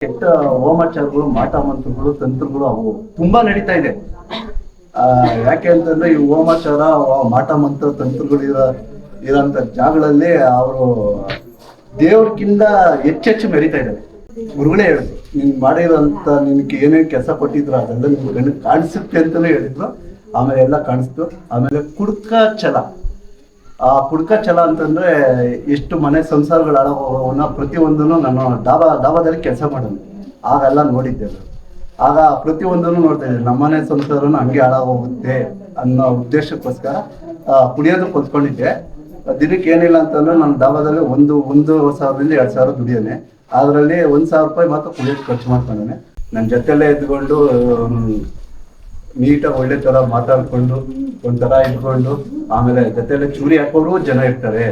ಕೆಟ್ಟ ಹೋಮಾಚಾರಗಳು ಮಾಟ ಮಂತ್ರಗಳು ತಂತ್ರಗಳು ಅವು ತುಂಬಾ ನಡೀತಾ ಇದೆ. ಆ, ಯಾಕೆ ಅಂತಂದ್ರೆ ಈ ಹೋಮಾಚಾರ ಮಾಟ ಮಂತ್ರ ತಂತ್ರಗಳು ಇರೋ ಇರೋಂಥ ಜಾಗಗಳಲ್ಲಿ ಅವರು ದೇವ್ರಕ್ಕಿಂತ ಹೆಚ್ಚೆಚ್ಚು ಮೆರಿತಾ ಇದ್ದಾರೆ ಗುರುಗಳೇ ಹೇಳಿದ್ರು ನೀನ್ ಮಾಡಿರೋಂಥ ನಿನ್ಗೆ ಏನೇನ್ ಕೆಲಸ ಕೊಟ್ಟಿದ್ರು ಅದೆಲ್ಲ ನಿಮ್ಗೆ ಕಾಣಿಸುತ್ತೆ ಅಂತಾನೆ ಹೇಳಿದ್ರು. ಆಮೇಲೆ ಎಲ್ಲ ಕಾಣಿಸ್ತು. ಆಮೇಲೆ ಕುಡ್ಕ ಛಲ. ಆ ಕುಡ್ಕ ಛಲ ಅಂತಂದ್ರೆ ಎಷ್ಟು ಮನೆ ಸಂಸಾರಗಳು ಹಾಳಾಗೋವನ್ನ ಪ್ರತಿಯೊಂದನ್ನು ನಾನು ಡಾಬಾ ಡಾಬಾದಲ್ಲಿ ಕೆಲಸ ಮಾಡೋದು ಆಗೆಲ್ಲ ನೋಡಿದ್ದೆ. ಆಗ ಪ್ರತಿಯೊಂದನ್ನು ನೋಡ್ತಾ ಇದ್ದೆ. ನಮ್ಮನೆ ಸಂಸಾರನು ಹಂಗೆ ಹಾಳಾಗೋಗುತ್ತೆ ಅನ್ನೋ ಉದ್ದೇಶಕ್ಕೋಸ್ಕರ ಕುಡಿಯೋದು ಕಲ್ತ್ಕೊಂಡಿದ್ದೆ ದಿನಕ್ಕೆ ಏನಿಲ್ಲ ಅಂತಂದ್ರೆ ನಾನು ಡಾಬಾದಲ್ಲಿ ಒಂದು ಒಂದು ಸಾವಿರದಿಂದ ಎರಡು ಸಾವಿರ ದುಡಿಯೋನೆ. ಅದರಲ್ಲಿ ಒಂದು ಸಾವಿರ ರೂಪಾಯಿ ಮಾತ್ರ ಕುಡಿಯೋದು ಖರ್ಚು ಮಾಡ್ಕೊಂಡೇನೆ ನನ್ನ ಜೊತೆಲ್ಲೇ ಇದ್ಕೊಂಡು ಹ್ಮ್, ನೀಟಾಗಿ ಒಳ್ಳೆ ತರ ಮಾತಾಡ್ಕೊಂಡು ಒಂಥರ ಇಟ್ಕೊಂಡು ಆಮೇಲೆ ಜೊತೆಲೆ ಚೂರಿ ಹಾಕೋರು ಜನ ಇರ್ತಾರೆ.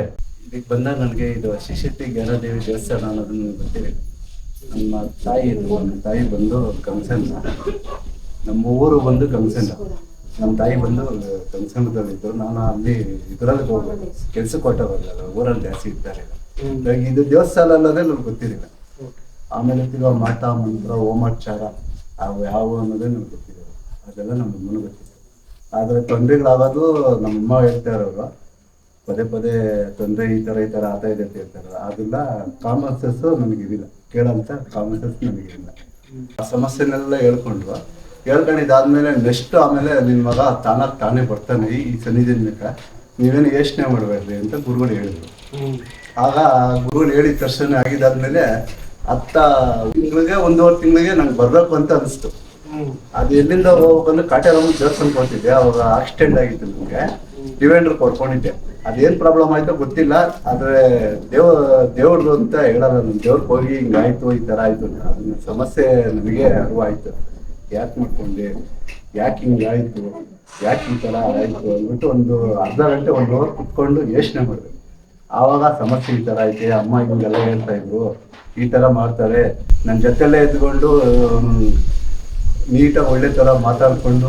ಇಲ್ಲಿಗೆ ಬಂದಾಗ ನನಗೆ ಇದು ಶಿಶಕ್ತಿ ಜ್ಞಾನದೇವಿ ದೇವಸ್ಥಾನ ಅನ್ನೋದನ್ನ ಗೊತ್ತಿದೆ. ನಮ್ಮ ತಾಯಿ ಒಂದು ನಮ್ಮ ತಾಯಿ ಬಂದು ಕಂಸನ್ನ ನಮ್ಮ ಊರು ಬಂದು ಕಂಸನ್ನ ನಮ್ಮ ತಾಯಿ ಬಂದು ಕಂಸನದಲ್ಲಿದ್ದು ನಾನು ಅಲ್ಲಿ ಇದರಲ್ಲಿ ಹೋಗ್ಬೇಕು. ಕೆಲಸ ಕೊಟ್ಟವರು ಊರಲ್ಲಿ ಜಾಸ್ತಿ ಇದ್ದಾರೆ ಹಾಗಾಗಿ ಇದು ದೇವಸ್ಥಾನ ಅನ್ನೋದೇ ನನಗೆ ಗೊತ್ತಿರಲಿಲ್ಲ. ಆಮೇಲೆ ತಿರ್ಗಾ ಮಾತಾ ಮಂತ್ರ ಹೋಮಾಚಾರ ಅವು ಯಾವ ಅನ್ನೋದೇ ನನಗೆ ಗೊತ್ತಿದೆ ಅದೆಲ್ಲ ನಮ್ಮ ಗೊತ್ತಿದೆ. ಆದರೆ ತೊಂದರೆಗಳಾಗೋದು ನಮ್ಮಮ್ಮ ಹೇಳ್ತಾ ಇರೋರು, ಪದೇ ಪದೇ ತೊಂದರೆ ಈ ಥರ ಈ ಥರ ಆತ ಇದೆ ಅಂತ ಹೇಳ್ತಾರೆ ಅದೆಲ್ಲ ಕಾಮನ್ ಸೆನ್ಸ್ ನನಗೆ ಇದಿಲ್ಲ ಕೇಳೋಂಥ ಕಾಮನ್ ಸೆನ್ಸ್ ಇಲ್ಲ ಆ ಸಮಸ್ಯೆನೆಲ್ಲ ಹೇಳ್ಕೊಂಡ್ರು ಇದಾದ್ಮೇಲೆ ನೆಕ್ಸ್ಟ್ ಆಮೇಲೆ ನಿನ್ನ ಮಗ ತಾನಾಗಿ ತಾನೇ ಬರ್ತಾನೆ ಈ ಸನ್ನಿಧಿನಕ ನೀವೇನು ಯೋಚನೆ ಮಾಡಬೇಡ್ರಿ ಅಂತ ಗುರುಗಳು ಹೇಳಿದ್ರು. ಆಗ ಗುರುಗಳು ಹೇಳಿದ ತಕ್ಷಣ ಆಗಿದಾದ್ಮೇಲೆ ಹತ್ತ ತಿಂಗಳಿಗೆ, ಒಂದೂವರೆ ತಿಂಗಳಿಗೆ ನಂಗೆ ಬರಬೇಕು ಅಂತ ಅನಿಸ್ತು. ಅದು ಎಲ್ಲಿಂದ ಹೋಗ್ಬೇಕಂದ್ರೆ ಕಾಟೇರಮ್ಮ ದೇವಸ್ಥಾನಕ್ಕೆ ಕೊಡ್ತಿದ್ದೆ ಅವಾಗ ಆಕ್ಸಿಡೆಂಟ್ ಆಗಿತ್ತು ನನಗೆ ಡಿವೈಂಡರ್ ಕೊಡ್ಕೊಂಡಿದ್ದೆ ಅದೇನ್ ಪ್ರಾಬ್ಲಮ್ ಆಯ್ತೋ ಗೊತ್ತಿಲ್ಲ ಆದ್ರೆ ದೇವ ದೇವ್ರದ್ದು ಅಂತ ಹೇಳಲ್ಲ ನಮ್ ದೇವ್ರಿಗೆ ಹೋಗಿ ಹಿಂಗಾಯ್ತು ಈ ತರ ಆಯ್ತು ಅದನ್ನ ಸಮಸ್ಯೆ ನನಗೆ ಅರಿವಾಯ್ತು. ಯಾಕೆ ಮಾಡ್ಕೊಂಡೆ? ಯಾಕೆ ಹಿಂಗಾಯ್ತು ಯಾಕೆ ಈ ತರ ಆಯ್ತು ಅಂದ್ಬಿಟ್ಟು ಒಂದು ಅರ್ಧ ಗಂಟೆ ಒಂದು ಅವರ್ ಕುತ್ಕೊಂಡು ಯೋಚನೆ ಮಾಡಿದೆ. ಆವಾಗ ಸಮಸ್ಯೆ ಈ ತರ ಐತೆ ಅಮ್ಮ ಹಿಂಗೆಲ್ಲ ಹೇಳ್ತಾ ಇದ್ರು ಈ ತರ ಮಾಡ್ತಾರೆ. ನನ್ನ ಜೊತೆಲ್ಲೇ ಇದ್ಕೊಂಡು ಹ್ಮ್, ನೀಟಾಗಿ ಒಳ್ಳೆ ತರ ಮಾತಾಡ್ಕೊಂಡು,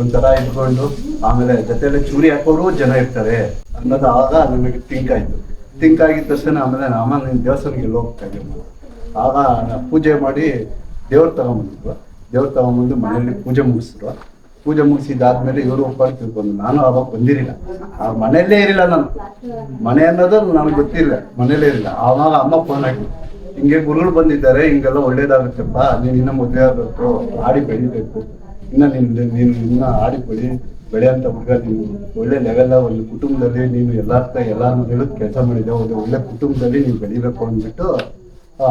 ಒಂಥರ ಇಟ್ಕೊಂಡು, ಆಮೇಲೆ ಜೊತೆಯಲ್ಲಿ ಚೂರಿ ಹಾಕೋರು ಜನ ಇರ್ತಾರೆ. ಅನ್ನೋದು ಆಗ ನಮಗೆ ಥಿಂಕ್ ಆಯ್ತು. ಥಿಂಕ್ ಆಗಿದ ತಕ್ಷಣ ಆಮೇಲೆ ಅಮ್ಮ ನಿನ್ನ ದೇವಸ್ಥಾನಕ್ಕೆ ಹೋಗ್ತಾ ಇದ್ದೆ ಆಗ ಪೂಜೆ ಮಾಡಿ ದೇವ್ರು ತಗೊಂಬಂದಿದ್ವು ದೇವ್ರು ತಗೊಂಬಂದು ಮನೆಯಲ್ಲಿ ಪೂಜೆ ಮುಗಿಸಿದ್ರು ಪೂಜೆ ಮುಗಿಸಿದಾದ್ಮೇಲೆ ಇವರು ಒಪ್ಪಾಡಿ ತಿಳ್ಕೊಂಡು ನಾನು ಅವಾಗ ಬಂದಿರಲಿಲ್ಲ. ಆ ಮನೆಯಲ್ಲೇ ಇರಲಿಲ್ಲ ನಾನು. ಮನೆ ಅನ್ನೋದು ನನಗೆ ಗೊತ್ತಿಲ್ಲ ಮನೆಯಲ್ಲೇ ಇರಲಿಲ್ಲ. ಆವಾಗ ಅಮ್ಮ ಫೋನ್ ಹಾಕಿ ಹಿಂಗೆ ಗುರುಗಳು ಬಂದಿದ್ದಾರೆ, ಹಿಂಗೆಲ್ಲ ಒಳ್ಳೇದಾಗುತ್ತಪ್ಪ, ನೀನು ಇನ್ನ ಮದುವೆ ಆಗಬೇಕು, ಆಡಿ ಬೆಳಿಬೇಕು. ಇನ್ನ ನೀನು ನೀನು ಇನ್ನ ಆಡಿ ಬೆಳಿ, ಬೆಳೆಯಂತ ಹುಡುಗ ನೀನು ಒಳ್ಳೆ ಲೆವೆಲ್ ಒಂದು ಕುಟುಂಬದಲ್ಲಿ ನೀನು ಎಲ್ಲಾರ ಎಲ್ಲಾರು ಹೇಳೋದು ಕೆಲಸ ಮಾಡಿದೆ, ಒಂದು ಒಳ್ಳೆ ಕುಟುಂಬದಲ್ಲಿ ನೀನು ಬೆಳಿಬೇಕು ಅಂದ್ಬಿಟ್ಟು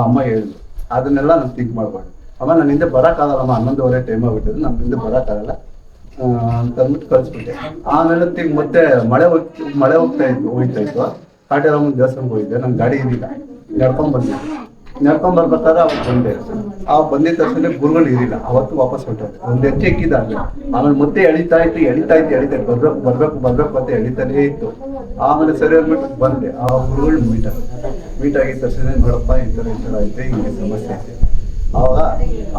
ಅಮ್ಮ ಹೇಳಿದ್ರು ಅದನ್ನೆಲ್ಲ ನಾನು ಥಿಂಕ್ ಮಾಡ್ಬಾರ್ದು. ಅಮ್ಮ, ನಾನು ಹಿಂದೆ ಬರೋಕ್ಕಾಗಲ್ಲಮ್ಮ ಹನ್ನೊಂದುವರೆ ಟೈಮ್ ಆಗಿಬಿಟ್ಟಿದ್ರು ನನ್ನ ಹಿಂದೆ ಬರೋಕ್ಕಾಗಲ್ಲ ಅಂತಂದ್ಬಿಟ್ಟು ಕಳ್ಸ್ಬಿಟ್ಟೆ. ಆಮೇಲೆ ತಿಂಗ್ ಮತ್ತೆ ಮಳೆ ಹೋಗ್ತಿ, ಮಳೆ ಹೋಗ್ತಾ ಇತ್ತು ಹೋಗ್ತಾ ಇತ್ತು ದೇವಸ್ಥಾನಕ್ಕೆ ಹೋಗಿದ್ದೆ ನನ್ನ ಗಾಡಿ ಇರಲಿಲ್ಲ. ನಡ್ಕೊಂಡ್ ನಡ್ಕೊಂಡ್ ಬರ್ಬೇಕಾದ್ರೆ ಅವ್ರು ಬಂದೆ ಆ ಬಂದಿದ ತಕ್ಷಣ ಗುರುಗಳು ಇರಿಲ್ಲ ಅವತ್ತು ವಾಪಸ್ ಹೊಟ್ಟೆ ಒಂದ್ ಹೆಜ್ಜೆ ಇಕ್ಕಿದ್ದಾಗಲಿ ಆಮೇಲೆ ಮತ್ತೆ ಎಳಿತಾ ಇತ್ತು ಎಳಿತಾ ಇತ್ತು, ಎಳಿತಾ ಬರ್ಬೇಕು ಬರ್ಬೇಕು ಬರ್ಬೇಕು ಅಂತ ಎಳಿತಾನೇ ಇತ್ತು. ಆಮೇಲೆ ಸರಿ ಅಂದ್ಬಿಟ್ಟು ಬಂದೆ. ಆ ಗುರುಗಳು ಮೀಟ್ ಮೀಟ್ ಆಗಿದ ತಕ್ಷಣ ನೋಡಪ್ಪ, ಈ ಥರ ಈ ಥರ ಐತೆ, ಹಿಂಗೆ ಸಮಸ್ಯೆ ಐತೆ. ಆವಾಗ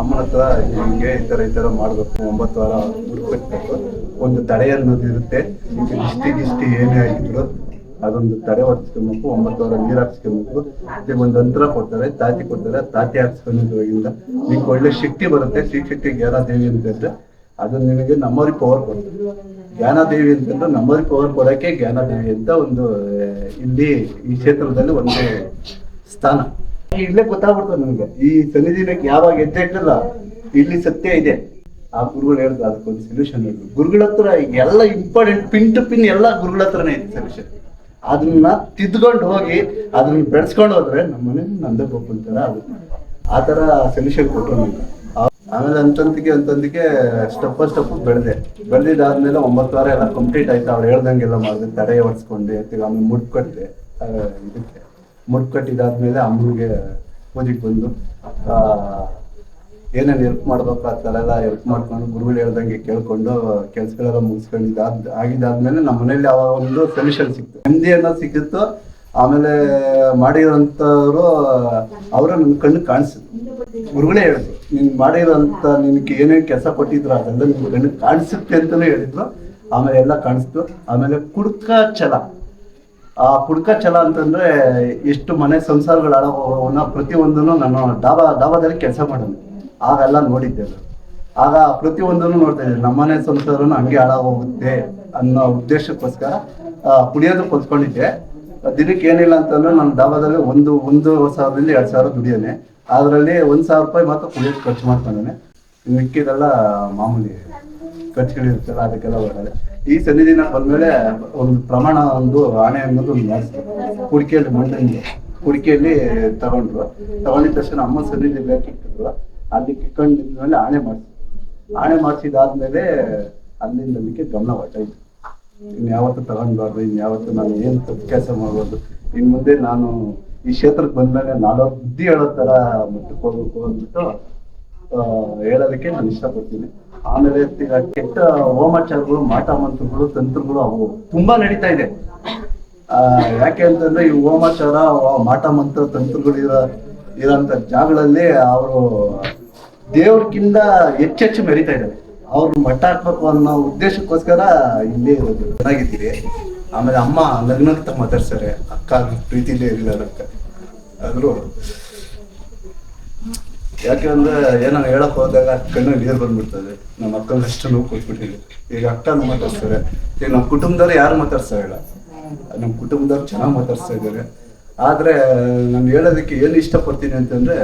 ಅಮ್ಮನ ಹತ್ರ ಹಿಂಗೆ ಈ ಥರ ಈ ಥರ ಮಾಡಬೇಕು, ಒಂಬತ್ತು ವಾರ ಹುಡುಕಬೇಕು. ಒಂದು ತಡೆ ಅನ್ನೋದು ಇರುತ್ತೆ. ಈಗ ಇಷ್ಟಿ ಇಷ್ಟಿ ಏನೇ ಆಗಿದ್ರು ಅದೊಂದು ತಡೆ ಹೊಡ್ಸ್ಕೊಬೇಕು, ಒಂಬತ್ತು ನೀರು ಹಾಕ್ಸ್ಕೊಬೇಕು. ಮತ್ತೆ ಒಂದು ಅಂತರ ಕೊಡ್ತಾರೆ, ತಾತಿ ಕೊಡ್ತಾರೆ, ತಾತಿ ಹಾಕ್ಸ್ಕೊಂಡಿದ್ರಿಂದ ನಿಮ್ಗೆ ಒಳ್ಳೆ ಶಕ್ತಿ ಬರುತ್ತೆ, ಶ್ರೀ ಶಕ್ತಿ ಜ್ಞಾನದೇವಿ ಅಂತಂದ್ರೆ. ಅದು ನಿಮಗೆ ನಮ್ಮವ್ರಿಗೆ ಪವರ್ ಕೊಡ್ತದೆ. ಜ್ಞಾನದೇವಿ ಅಂತಂದ್ರೆ ನಮ್ಮವ್ರಿಗೆ ಪವರ್ ಕೊಡೋಕೆ ಜ್ಞಾನದೇವಿ ಅಂತ ಒಂದು ಇಲ್ಲಿ ಈ ಕ್ಷೇತ್ರದಲ್ಲಿ ಒಂದು ಸ್ಥಾನ. ಇಲ್ಲೇ ಗೊತ್ತಾಗ್ಬಿಡ್ತದೆ ನಮ್ಗೆ. ಈ ಸನ್ನಿಧಿನಕ್ಕೆ ಯಾವಾಗ ಎದ್ದೆ ಇಟ್ಟಲ್ಲ ಇಲ್ಲಿ ಸತ್ಯ ಇದೆ. ಆ ಗುರುಗಳು ಹೇಳಿದ್ರು, ಅದಕ್ಕೊಂದು ಸೊಲ್ಯೂಷನ್ ಗುರುಗಳ ಹತ್ರ ಎಲ್ಲ ಇಂಪಾರ್ಟೆಂಟ್ ಪಿನ್ ಟು ಪಿನ್ ಎಲ್ಲ ಗುರುಗಳ ಹತ್ರನೇ ಇದೆ ಸೊಲ್ಯೂಷನ್ ಅದನ್ನ ತಿದ್ಕೊಂಡು ಹೋಗಿ ಅದನ್ನ ಬೆಳೆಸ್ಕೊಂಡು ಹೋದ್ರೆ ನಮ್ಮ ಮನೆ ನಂದೇ ಗೋಪುರ ತರ ಆಗುತ್ತೆ. ಆ ಸೊಲ್ಯೂಷನ್ ಕೊಟ್ಟರು ಆಮೇಲೆ ಅಂತಂದಿಗೆ ಅಂತಂದಿಗೆ ಸ್ಟೆಪ್ ಸ್ಟೆಪ್ ಬೆಳೆದೆ. ಬೆಳೆದಿದ್ದಾದ್ಮೇಲೆ ಒಂಬತ್ತು ವಾರ ಎಲ್ಲ ಕಂಪ್ಲೀಟ್ ಆಯ್ತು. ಅವ್ರು ಹೇಳ್ದಂಗೆಲ್ಲ ಮಾಡಿದೆ ತಡೆ ಹೊಡ್ಸ್ಕೊಂಡೆ ತಿರ್ಗಿ ಆಮೇಲೆ ಮುಟ್ಟು ಕಟ್ಟಿದೆ ಇದಕ್ಕೆ. ಕಟ್ಟಿದಾದ್ಮೇಲೆ ಅಮ್ಮನಿಗೆ ಪೂಜೆಗೆ ಬಂದು ಆ, ಏನೇನು ಹೆಲ್ಪ್ ಮಾಡ್ಬೇಕು ಆ ಥರ ಎಲ್ಲ ಹೆಲ್ಪ್ ಮಾಡ್ಕೊಂಡು ಗುರುಗಳು ಹೇಳ್ದಂಗೆ ಕೇಳ್ಕೊಂಡು ಕೆಲ್ಸಗಳೆಲ್ಲ ಮುಗಿಸ್ಕೊಂಡಿದ್ದಾದ್ ಆಗಿದ್ದಾದ್ಮೇಲೆ ನಮ್ಮ ಮನೇಲಿ ಅವಾಗ ಒಂದು ಸೊಲ್ಯೂಷನ್ ಸಿಕ್ತು. ನೆಮ್ಮದಿ ಅನ್ನೋದು ಸಿಕ್ಕಿತ್ತು. ಆಮೇಲೆ ಮಾಡಿರೋಂಥವ್ರು, ಅವರು ನನ್ನ ಕಣ್ಣು ಕಾಣಿಸಿದ್ರು. ಗುರುಗಳೇ ಹೇಳಿದ್ರು, ನೀನು ಮಾಡಿರೋಂಥ ನಿನಗೆ ಏನೇನು ಕೆಲಸ ಕೊಟ್ಟಿದ್ರು, ಅದೆಲ್ಲ ನಿನ್ನ ಕಣ್ಣು ಕಾಣಿಸುತ್ತೆ ಅಂತಲೇ ಹೇಳಿದ್ರು. ಆಮೇಲೆ ಎಲ್ಲ ಕಾಣಿಸ್ತು ಆಮೇಲೆ ಕುಡ್ಕ ಛಲ. ಆ ಕುಡ್ಕ ಛಲ ಅಂತಂದ್ರೆ ಎಷ್ಟು ಮನೆ ಸಂಸಾರಗಳು ಹಾಳಾಗೋವನ್ನ ಪ್ರತಿಯೊಂದನ್ನು ನಾನು ಡಾಬಾ, ಡಾಬಾದಲ್ಲಿ ಕೆಲಸ ಮಾಡೋದು ಆಗೆಲ್ಲ ನೋಡಿದ್ದೆ. ಆಗ ಪ್ರತಿಯೊಂದನ್ನು ನೋಡ್ತಾ ಇದ್ದೆ. ನಮ್ಮನೆ ಸಂಸಾರನು ಹಂಗೆ ಹಾಳಾಗೋಗುತ್ತೆ ಅನ್ನೋ ಉದ್ದೇಶಕ್ಕೋಸ್ಕರ ಕುಡಿಯೋದು ಕಲ್ತ್ಕೊಂಡಿದ್ದೆ ದಿನಕ್ಕೆ ಏನಿಲ್ಲ ಅಂತಂದ್ರೆ ನಾನು ಡಾಬಾದಲ್ಲಿ ಒಂದು ಒಂದು ಸಾವಿರದಿಂದ ಎರಡು ಸಾವಿರ ದುಡಿಯೋನೆ. ಅದರಲ್ಲಿ ಒಂದು ಸಾವಿರ ರೂಪಾಯಿ ಮಾತ್ರ ಕುಡಿಯೋದು ಖರ್ಚು ಮಾಡ್ಕೊಂಡೇನೆ ಮಿಕ್ಕಿದೆಲ್ಲ ಮಾಮೂಲಿ ಖರ್ಚುಗಳಿರುತ್ತಲ್ಲ ಅದಕ್ಕೆಲ್ಲ ಒಳ್ಳೆ ಈ ಸನ್ನಿಧಿನ ಬಂದ್ಮೇಲೆ ಒಂದು ಪ್ರಮಾಣ, ಒಂದು ಆಣೆ ಅನ್ನೋದು ಒಂದು ಜಾಸ್ತಿ. ಕುಡಿಕೆಯಲ್ಲಿ ಮಂಡಂಗೆ ಕುಡಿಕೆಯಲ್ಲಿ ತಗೊಂಡ್ರು. ತಗೊಂಡಿದ ತಕ್ಷಣ ಅಮ್ಮ ಸನ್ನಿಧಿ ಬೇಕಿಟ್ಟಿದ್ರು ಅಲ್ಲಿ ಕಿಟ್ಕೊಂಡಿದ್ಮೇಲೆ ಆಣೆ ಮಾಡಿಸಿದ್ರು. ಆಣೆ ಮಾಡಿಸಿದಾದ್ಮೇಲೆ ಅಲ್ಲಿಂದ ಅಲ್ಲಿಗೆ ಗಮನ ಹೊಟ್ಟಾಯ್ತು ಇನ್ ಯಾವತ್ತು ತಗೊಂಡ್ಬಾರ್ದು ಇನ್ಯಾವತ್ತು ನಾನು ಏನ್ ಕೆಲಸ ಮಾಡ್ಬಾರ್ದು ಇನ್ ಮುಂದೆ ನಾನು ಈ ಕ್ಷೇತ್ರಕ್ಕೆ ಬಂದ್ಮೇಲೆ ನಾಡೋ ಬುದ್ಧಿ ಹೇಳೋ ತರ ಮಟ್ಟಕ್ಕೆ ಹೋಗ್ಬೇಕು ಅಂದ್ಬಿಟ್ಟು ಹೇಳೋದಕ್ಕೆ ನಾನು ಇಷ್ಟಪಡ್ತೀನಿ. ಆಮೇಲೆ ಈಗ ಕೆಟ್ಟ ಹೋಮಾಚಾರಗಳು ಮಾಟ ಮಂತ್ರಗಳು ತಂತ್ರಗಳು ಅವು ತುಂಬಾ ನಡೀತಾ ಇದೆ. ಆ, ಯಾಕೆ ಅಂತಂದ್ರೆ ಈ ಹೋಮಾಚಾರ ಮಾಟ ಮಂತ್ರ ತಂತ್ರಗಳು ಇರೋ ಇರೋಂಥ ಜಾಗಗಳಲ್ಲಿ ಅವರು ದೇವ್ರಕ್ಕಿಂತ ಹೆಚ್ಚೆಚ್ಚು ಮೆರಿತಾ ಇದ್ದಾರೆ. ಅವ್ರು ಮಟ್ಟ ಹಾಕ್ಬೇಕು ಅನ್ನೋ ಉದ್ದೇಶಕ್ಕೋಸ್ಕರ ಇಲ್ಲೇ ಇರೋದು. ಚೆನ್ನಾಗಿದ್ದೀವಿ ಆಮೇಲೆ ಅಮ್ಮ ಲಗ್ನಕ್ಕೆ ಮಾತಾಡ್ತಾರೆ ಅಕ್ಕ ಪ್ರೀತಿಲೇ ಇರಲಿಲ್ಲ ಅದಕ್ಕೆ ಆದರೂ ಯಾಕೆ ಅಂದ್ರೆ ಏನೋ ಹೇಳಕ್ ಹೋದಾಗ ಕಣ್ಣು ನೀರು ಬಂದ್ಬಿಡ್ತದೆ. ನಮ್ಮ ಅಕ್ಕನ ಅಷ್ಟು ನೋವು ಕೊಟ್ಬಿಟ್ಟಿದೆ. ಈಗ ಅಕ್ಕನ ಮಾತಾಡ್ತಾರೆ ಈಗ ನಮ್ಮ ಕುಟುಂಬದವ್ರು ಯಾರು ಮಾತಾಡ್ಸ್ತಾ ಇಲ್ಲ. ನಮ್ಮ ಕುಟುಂಬದವ್ರು ಚೆನ್ನಾಗಿ ಮಾತಾಡ್ಸ್ತಾ ಇದ್ದಾರೆ. ಆದ್ರೆ ನಾನು ಹೇಳೋದಕ್ಕೆ ಏನು ಇಷ್ಟಪಡ್ತೀನಿ ಅಂತಂದ್ರೆ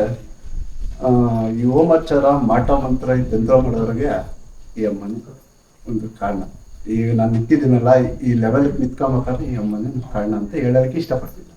ಈ ಹೋಮಾಚಾರ, ಮಾಟ ಮಂತ್ರ ಈ ತಂತ್ರ ಮಾಡೋರಿಗೆ ಈ ಅಮ್ಮನ ಒಂದು ಕಾರಣ. ಈಗ ನಾನು ನಿಂತಿದ್ದೀನಲ್ಲ, ಈ ಲೆವೆಲ್ ನಿಂತ್ಕೊಂಬೇಕಾದ್ರೆ ಈ ಅಮ್ಮನೇ ಕಾರಣ ಅಂತ ಹೇಳೋದಕ್ಕೆ ಇಷ್ಟಪಡ್ತೀನಿ.